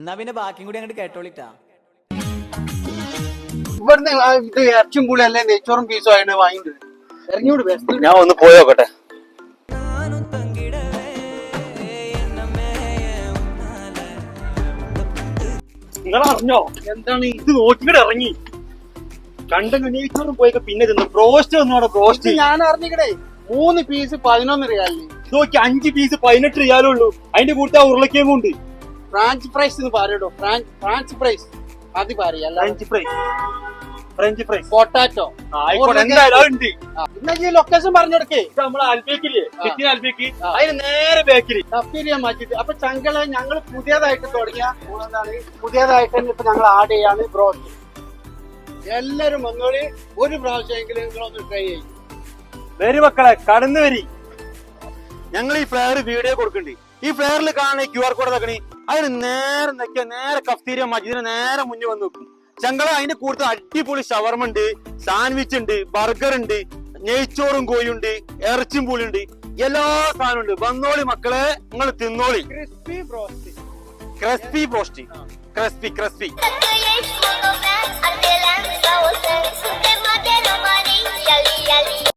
എന്നാ പിന്നെ ബാക്കിയും കൂടി അങ്ങോട്ട് കേട്ടോളിട്ടാ. ഇവിടുന്ന് ആ ഇത് ഇറച്ചും കൂടി അല്ലേ നെയ്ച്ചോറും പീസും ആയിട്ട് വാങ്ങിട്ട് ഇറങ്ങിയോട് ബെസ്റ്റ് ഞാൻ ഒന്ന് പോയോക്കട്ടെ നിങ്ങൾ അറിഞ്ഞോ എന്താണ് ഇത് നോക്കിട്ട് ഇറങ്ങി. നെയ്ച്ചോറും പോയൊക്കെ പിന്നെ തിന്നു. ബ്രോസ്റ്റ് വന്നോടെ ബ്രോസ്റ്റ്? ഞാൻ അറിഞ്ഞിക്കടേ മൂന്ന് പീസ് പതിനൊന്ന് റിയാലിന് നോക്കി അഞ്ച് പീസ് പതിനെട്ട് റിയാലുള്ളൂ അതിന്റെ കൂട്ടത്തിൽ ആ ഉരുളക്കേങ്ങും ഉണ്ട്. ഫ്രാഞ്ച് ഫ്രൈസ് എന്ന് പറയടോ. ഫ്രാഞ്ച് ഫ്രാഞ്ച് ഫ്രൈസ് അത് പറയും അല്ല French fries French fries potato ആയിക്കോട്ടെ. എന്തായാലും ഉണ്ട്. എന്നാ ഈ ലൊക്കേഷൻ പറഞ്ഞെടുക്കേ ഇത് നമ്മളെ അൽബേക്കില്ലേ അൽബേക്ക്. അതിന് നേരെ ബേക്കറി തപ്പീരിയ മാറ്റിട്ട് അപ്പൊ ചങ്കളെ ഞങ്ങൾ പുതിയതായിട്ട് തുടങ്ങിയ എന്താണ് പുതിയതായിട്ട് തന്നെ ഇപ്പൊ ഞങ്ങൾ ആഡ് ചെയ്യാണ് ബ്രോസ്റ്റ് എല്ലാരും വന്നോളി. ഒരു പ്രാവശ്യമെങ്കിലും നിങ്ങളൊന്ന് ട്രൈ ചെയ്യും. വരി മക്കളെ കടന്നു വരി. ഞങ്ങൾ ഈ ഫ്ലെയർ വീഡിയോ കൊടുക്കുന്നുണ്ട് ഈ ഫ്ലെയറിൽ കാണുന്ന ക്യു ആർ കോഡ് തക്കണി അതിന് നേരെ നിൽക്കുക നേരെ കഫ്തീരിയ മജിദിന് നേരെ മുന്നിൽ വന്ന് നിൽക്കും. ചങ്കള അതിന്റെ കൂടുതൽ അടിപൊളി ഷവർമ ഉണ്ട് സാൻഡ്വിച്ച് ഉണ്ട് ബർഗർ ഉണ്ട് നെയ്ച്ചോറും കോഴിയുണ്ട് ഇറച്ചും ഉണ്ട്. എല്ലാ സാധനവും ഉണ്ട്. വന്നോളി മക്കളെ നിങ്ങൾ തിന്നോളി. Crispy broast crispy broast crispy crispy